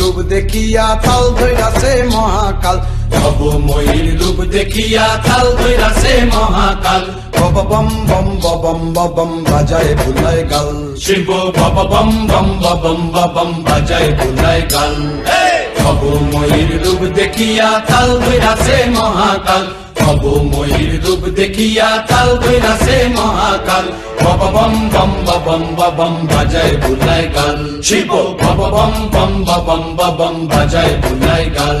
দেখিয়া তাল ধৈরাছে মহাকাল। ভব ময়ূর রূপ দেখিয়া তাল ধৈরাছে মহাকাল। বব বম বম বম বম বাজায় বুলায় গাল। শিব বব বম বম বম বম বাজায় বুলায় গাল। ভব ময়ূর রূপ দেখিয়া তাল ধৈরাছে মহাকাল। ভব ময়ূর রূপ দেখিয়া তাল ধৈরাছে মহাকাল। বব বম বম বম বম বাজায় বুলায় গাল। শিব বব বম বম বম বম বাজায় বুলায় গাল।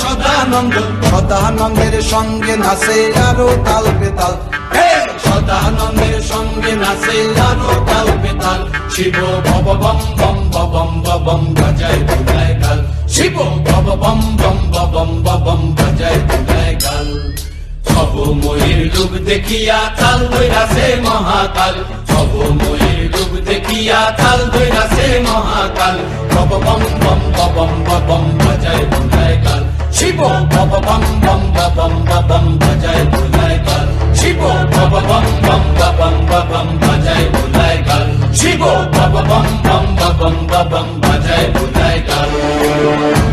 সদানন্দ সদানন্দের সঙ্গে নাচে আরও তাল বেতাল সদানন্দের সঙ্গে নাচে আরও তাল বেতাল শিব ভব বম বম বম বম বাজায় বুলায় গাল শিব ভব বম বম বম বম বাজায় দেখিয়া তাল দৈরাসে মহাকাল। সব ময়ূর রূপ দেখিয়া তাল দৈরাসে মহাকাল। ভব বম বম বম বম বাজায় বুলায় গাল শিব ভব বম বম বম বম বাজায় বুলায় গাল শিব ভব বম বম বম বম বাজায় বুলায় গাল শিব ভব বম বম বম বম বাজায় বুলায় গাল